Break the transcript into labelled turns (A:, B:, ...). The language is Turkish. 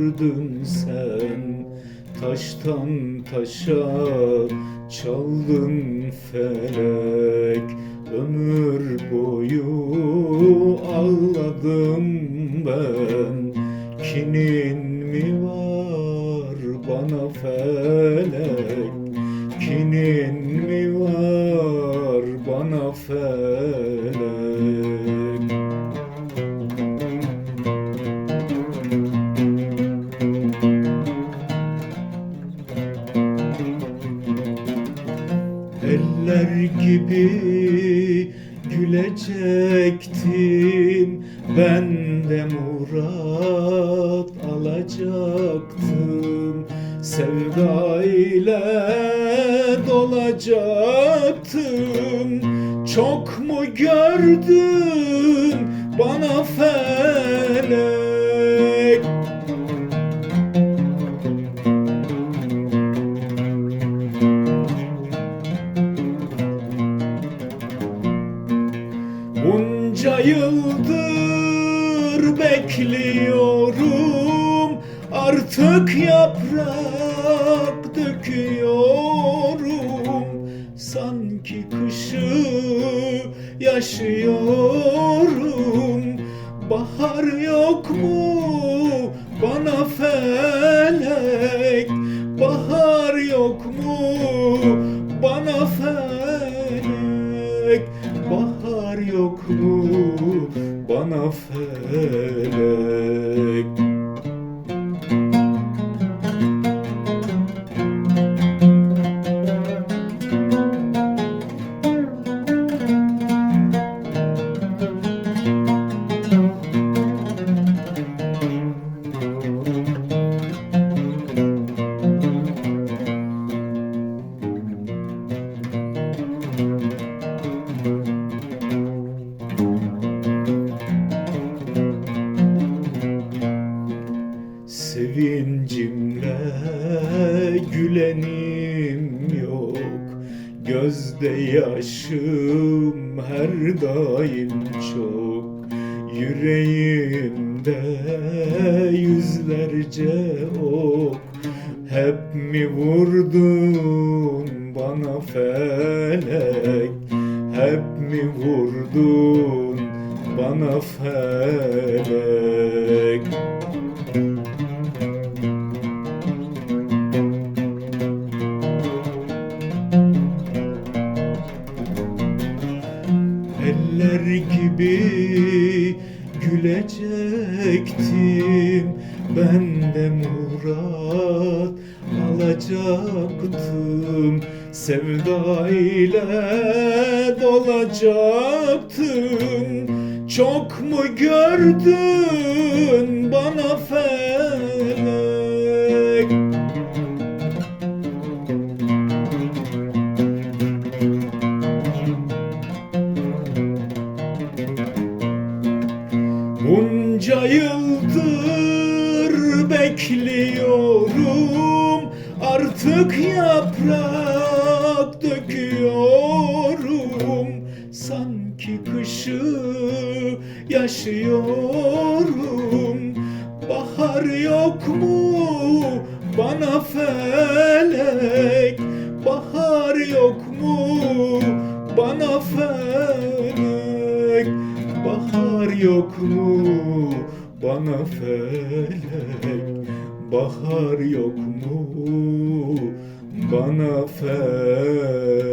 A: Vurdun sen. Taştan taşa Çaldın felek. Ömür boyu ağladım ben. Kinin mi var bana felek? Kinin mi Eller gibi gülecektim Ben de murat alacaktım. Sevda ile dolacaktım. Çok mu gördün bana felek yıldır bekliyorum. Artık yaprak döküyorum. Sanki kışı yaşıyorum. Bahar yok mu? Bana felek yok mu? Bana felek Sevincimle gülenim yok. Gözde yaşım her daim çok. Yüreğimde yüzlerce ok. Hep mi vurdun bana felek? Hep mi vurdun bana felek gülecektim Ben de murat alacaktım. Sevda ile dolacaktım. Çok mu gördün bana felek Bunca yıldır bekliyorum. Artık yaprak döküyorum. Sanki kışı yaşıyorum. Bahar yok mu? Bana felek. Bahar yok mu? Bana felek yok mu? Bana felek Bahar yok mu? Bana felek